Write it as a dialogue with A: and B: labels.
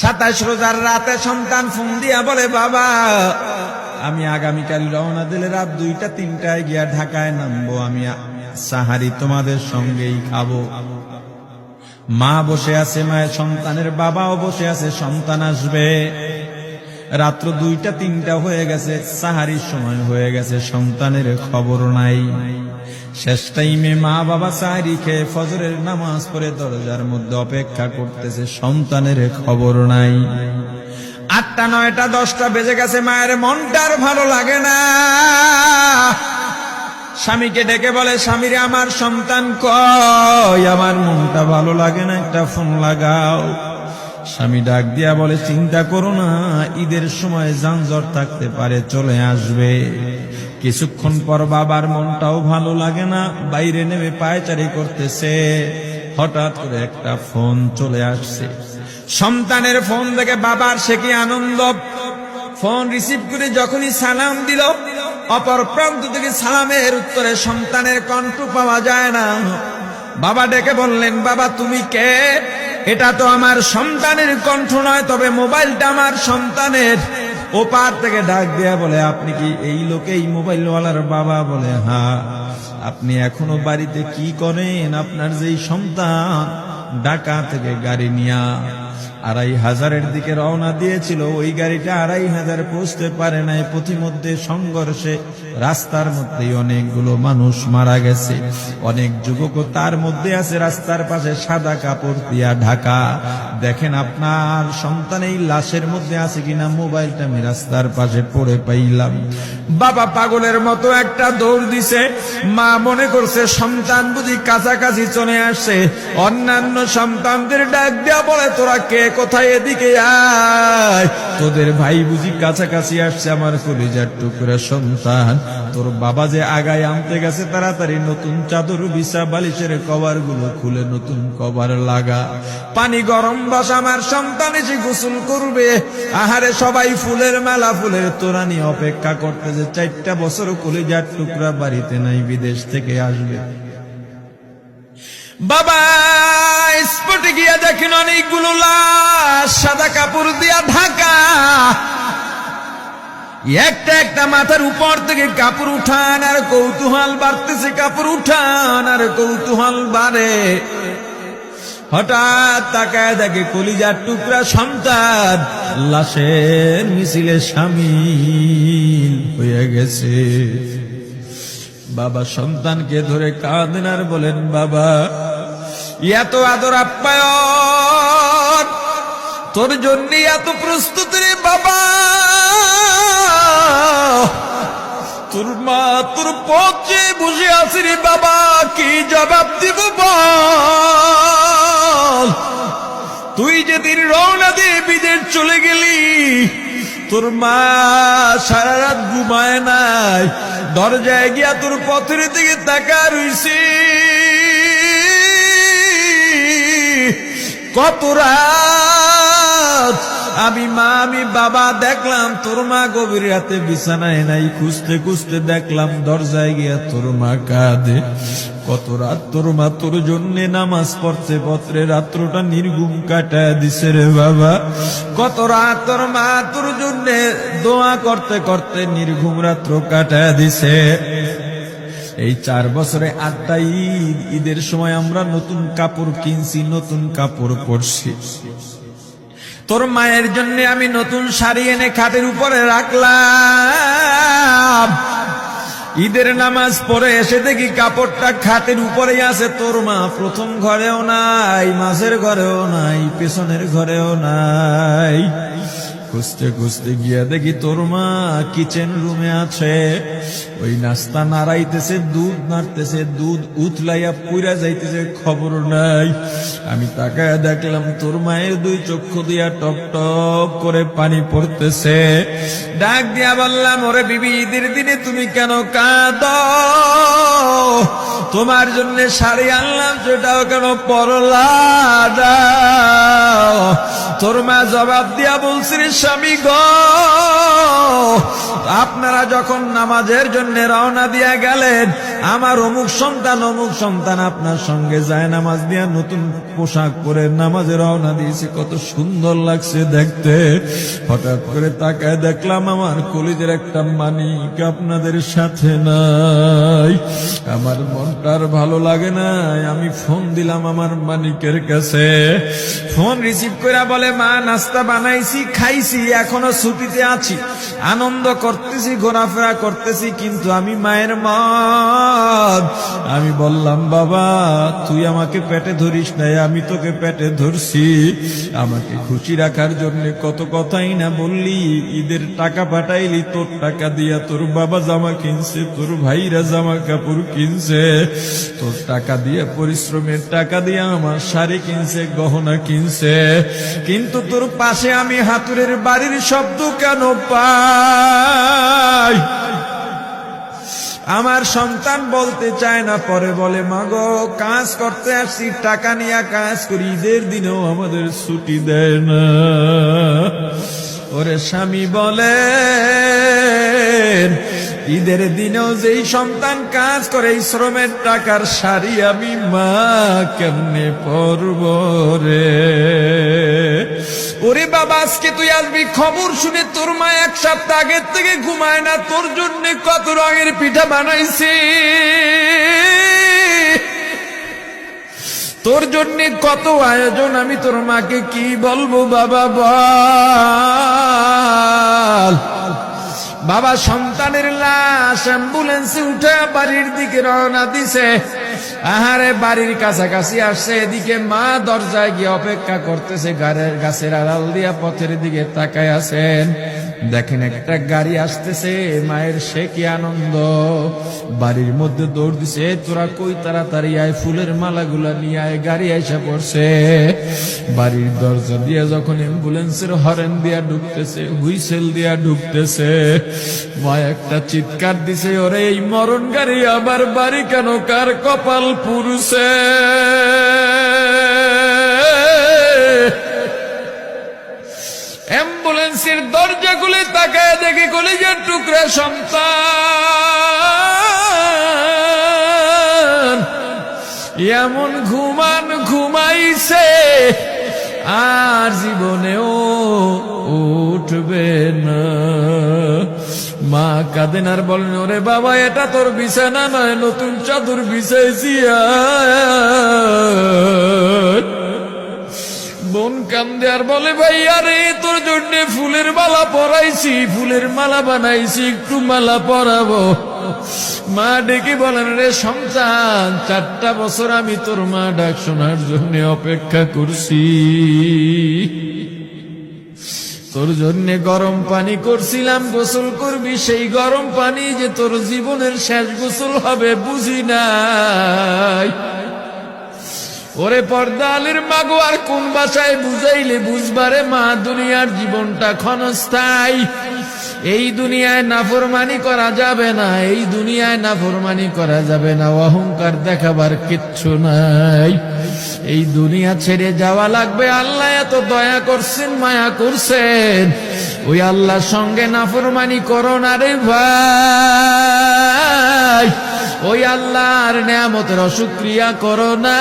A: সাতাশ রোজার রাতে সন্তান ফোন দিয়া বলে, বাবা, আমি আগামীকাল রওনা দিলে রাত দুইটা, তিনটায় গিয়া ঢাকায় নামবো, আমি সাহারি তোমাদের সঙ্গেই খাব। মা বসে আছে, মায়ের সন্তানের বাবাও বসে আছে, সন্তান আসবে। রাত্র দুইটা, তিনটা হয়ে গেছে, সাহারির সময় হয়ে গেছে, সন্তানের খবর নাই। শেষ টাইমে মা বাবা সাহারি খেয়ে ফজরের নামাজ পড়ে দরজার মধ্যে অপেক্ষা করতেছে, সন্তানের খবর নাই। আটটা, নয়টা, দশটা বেজে গেছে, মায়ের মনটার ভালো লাগে না। স্বামীকে ডেকে বলে, স্বামীরে, আমার সন্তান কয় আমার মনটা ভালো লাগে না, একটা ফোন লাগাও। স্বামী ডাক দিয়া বলে, চিন্তা করো না, ঈদের সময় যানজট থাকতে পারে, চলে আসবে। কিছুক্ষণ পর বাবার মনটাও ভালো লাগে না, বাইরে নেমে পায়চারি করতেছে। হঠাৎ করে একটা ফোন চলে আসছে। সন্তানের ফোন দেখে বাবার সে কি আনন্দ। ফোন রিসিভ করে যখনই সালাম দিল, অপর প্রান্ত থেকে সালামের উত্তরে সন্তানের কণ্ঠ পাওয়া যায় না। বাবা ডেকে বললেন, বাবা, তুমি কে? এটা তো আমার সন্তানের কণ্ঠ নয়, তবে মোবাইলটা আমার সন্তানের। ওপার থেকে ডাক দেয়া বলে, আপনি কি এই লোকে এই মোবাইলওয়ালার বাবা? বলে হ্যাঁ আপনি এখনও বাড়িতে কি করেন? আপনার যেই সন্তান ঢাকা থেকে গাড়ি নিয়া আড়াই হাজারের দিকে রওনা দিয়েছিল। ওই গাড়িটা আড়াই হাজার পৌঁছতে পারে নাই। পথিমধ্যে সংঘর্ষে রাস্তার মধ্যেই অনেকগুলো মানুষ মারা গেছে। অনেক যুবকও তার মধ্যে আছে, রাস্তার পাশে সাদা কাপড় দিয়া ঢাকা। দেখেন আপনার সন্তান এই লাশের মধ্যে আছে কিনা, মোবাইলটা আমি রাস্তার পাশে পড়ে পাইলাম। বাবা পাগলের মতো একটা দৌড় দিছে। মা মনে করছে, সন্তান বুঝি কাছাকাছি চলে আসছে। অন্যান্য সন্তানদের ডাক দেওয়া বলে, তোরা কে? কোথায়? এদিকে আয়। তোদের ভাই বুঝি কাছাকাছি আসছে, আমার কলিজার টুকরা সন্তান। তোর বাবা যে আগায় আনতে গেছে তাড়াতাড়ি নতুন চাদর বিছা বালিশের কভারগুলো খুলে নতুন কভার লাগা। পানি গরম বস আমার সন্তান এসে গোসল করবে। আহারে সবাই ফুলের মেলা, ফুলের তোরানি অপেক্ষা করতে যে চারটা বছর কলিজার টুকরা বাড়িতে নাই, বিদেশ থেকে আসবে। বাবা, স্পটে গিয়া দেখেন অনেকগুলো লাশ, সাদা কাপড় দিয়া ঢাকা। একটা একটা মাথার উপর থেকে কাপড় উঠান, আর কৌতূহল বাড়তেছে কাপড় উঠান, আর কৌতূহল বাড়ে। হঠাৎ তাকায় দেখে কলিজার টুকরা সন্তান, লাশের মিছিলে সামিল হয়ে গেছে। বাবা সন্তানকে ধরে কাঁদেন আর বলেন, বাবা, এত আদর আপ্যায়ন, তোর জন্য এত প্রস্তুত বাবা। তোর মা, তোর পচে বসে আছে রে বাবা, কি জবাব দিব বল? তুই যেদিন রওনা দিয়ে বিদেশ চলে গেলি, তোর মা সারা রাত ঘুমায় নাই, দরজায় গিয়া তোর পথের দিকে তাকা রইছি। কত রাত আমি মা, আমি বাবা দেখলাম, তোর মা গভীর রাতে বিছানায় নাই। খুঁজতে খুঁজতে দেখলাম, দরজায় গিয়া তোর মা কাঁদে। কত রাত তোর মা তোর জন্য নামাজ পড়তে পত্রে রাত্রটা নির্গুম কাটা দিছে রে বাবা। কত রাত তোর মা তোর জন্য দোয়া করতে করতে নির্ঘুম রাত্র কাটা দিছে। এই চার বছরে আটটা ঈদ, ঈদের সময় আমরা নতুন কাপড় কিনছি, নতুন কাপড় পরছি। তোর মায়ের জন্য আমি নতুন শাড়ি এনে খাটের উপরে রাখলাম। ঈদের নামাজ পরে এসে দেখি কাপড়টা খাতের উপরেই আছে। তোর মা প্রথম ঘরেও নাই, মাঝের ঘরেও নাই, পেছনের ঘরেও নাই। খুঁজতে খুঁজতে গিয়া দেখি তোর মা কিচেন রুমে আছে। ওই নাস্তা নাড়াইতেছে, দুধ নাড়তেছে, দুধ উতলাইয়া পুইরা যাইতেছে, খবর নাই। আমি তাকায় দেখলাম তোর মায়ের দুই চক্ষু দিয়া টপ টপ করে পানি পড়তেছে। ডাক দিয়া বললাম, ওরে বিবি, ঈদের দিনে তুমি কেন কাঁদ? তোমার জন্য শাড়ি আনলাম, সেটাও কেন পরলা? দাও তোর মা জবাব দিয়া বলছিস স্বামী গ আপনারা যখন নামাজের জন্য রওনা দিয়া গেলেন, আমার অমুক সন্তান অমুক সন্তান আপনার সঙ্গে যায় নামাজ দিয়া নতুন পোশাক পরে নামাজে রওনা দিয়েছে। কত সুন্দর লাগছে দেখতে। হঠাৎ করে তাকায় দেখলাম আমার কলিজের একটা মানিক আপনাদের সাথে নাই। আমার মনটার ভালো লাগে নাই। আমি ফোন দিলাম আমার মানিকের কাছে। ফোন রিসিভ করে বলে, মা, নাস্তা বানাইছি, খাইছি, এখনও ছুটিতে আছি। আনন্দ করতেছি, ঘোরাফেরা করতেছি, কিন্তু আমি মায়ের মা। আমি বললাম, বাবা, তুই আমাকে পেটে ধরিস নাই, আমি তোকে পেটে ধরছি। আমাকে খুশি রাখার জন্য কত কথাই না বললি। ঈদের টাকা পাঠাইলি, তোর টাকা দিয়া তোর বাবা জামা কিনছে, তোর ভাইরা জামা কাপড় কিনছে। তোর টাকা দিয়ে, পরিশ্রমের টাকা দিয়ে আমার শাড়ি কিনছে, গহনা কিনছে। কিন্তু তোর পাশে আমি হাতুরের বাড়ির শব্দ কেন পাই আমার সন্তান বলতে চায় না, পরে বলে, মাগো, কাজ করতে আসছি, টাকা নিয়ে কাজ করি, ঈদের দিনেও আমাদের ছুটি দেয় না। ওরে স্বামী বলে ঈদের দিনেও যেই সন্তান কাজ করে, এই শ্রমের টাকার শাড়ি আমি মা কেমনে পরব রে? ওরে বাবা, আজকে তুই আসবি? খবর শুনে তোর মা এক সপ্তাহ আগের থেকে ঘুমায় না, তোর জন্য কত রঙের পিঠা বানাইছে। তোর জন্য কত আয়োজন, আমি তোর মাকে কি বলব বাবা, বল। বাবা, সন্তানের লাশ, অ্যাম্বুলেন্সে উঠে বাড়ির দিকে রওনা দিছে। আহারে, বাড়ির কাছাকাছি আসছে, এদিকে মা দরজায় গিয়ে অপেক্ষা করতেছে, গাড়ির গাছের আড়াল দিয়া পথের দিকে তাকায় আছেন। দেখেন একটা গাড়ি আসতেছে, মায়ের সে কি আনন্দ। বাড়ির মধ্যে দৌড় দিছে, তোরা কই তাড়াতাড়ি আয়, ফুলের মালাগুলা নিয়ে আয়, গাড়ি এসে পড়ছে। বাড়ির দরজা দিয়ে যখন অ্যাম্বুলেন্সের হরেন দিয়া ঢুকতেছে, হুইসেল দিয়া ঢুকতেছে, মা একটা চিৎকার দিছে, ওরে, এই মরণ গাড়ি আবার বাড়ি কেন? কার কপাল পুরুষে। অ্যাম্বুলেন্সের দরজা খুলে তাকায় দেখে কলেজের টুকরা সন্তান। এমন ঘুমান ঘুমাইছে, আর জীবনেও উঠবে না। মা কাঁদেন আর বলেন, ওরে বাবা, এটা তোর বিছানা নয়, নতুন চাদর বিছাইছি। বোন কান্দে আর বলে, ভাই, আরে, তোর জন্য ফুলের মালা পরাইছি, ফুলের মালা বানাইছি, একটু মালা পরাবো মা ডেকে বলেন, রে সন্তান, চারটা বছর আমি তোর মা ডাক শোনার জন্য অপেক্ষা করছি তোর জন্য গরম পানি করছিলাম, গোসল করবি সেই গরম পানি যে তোর জীবনের শেষ গোসল হবে, বুঝি নাই? ওরে পর্দা পর্দালের মাগো আর কোন বাসায় বুঝাইলে বুঝবারে মা, দুনিয়ার জীবনটা ক্ষণস্থায়ী। এই দুনিয়ায় নাফরমানি করা যাবে না, এই দুনিয়ায় নাফরমানি করা যাবে না, অহংকার দেখাবার কিচ্ছু নাই। এই দুনিয়া ছেড়ে যাওয়া লাগবে। আল্লাহ এত দয়া করছেন, মায়া করছেন। ওই আল্লাহর সঙ্গে নাফরমানি করো না রে ভাই। ওই আল্লাহর নেয়ামতের অসুক্রিয়া করো না।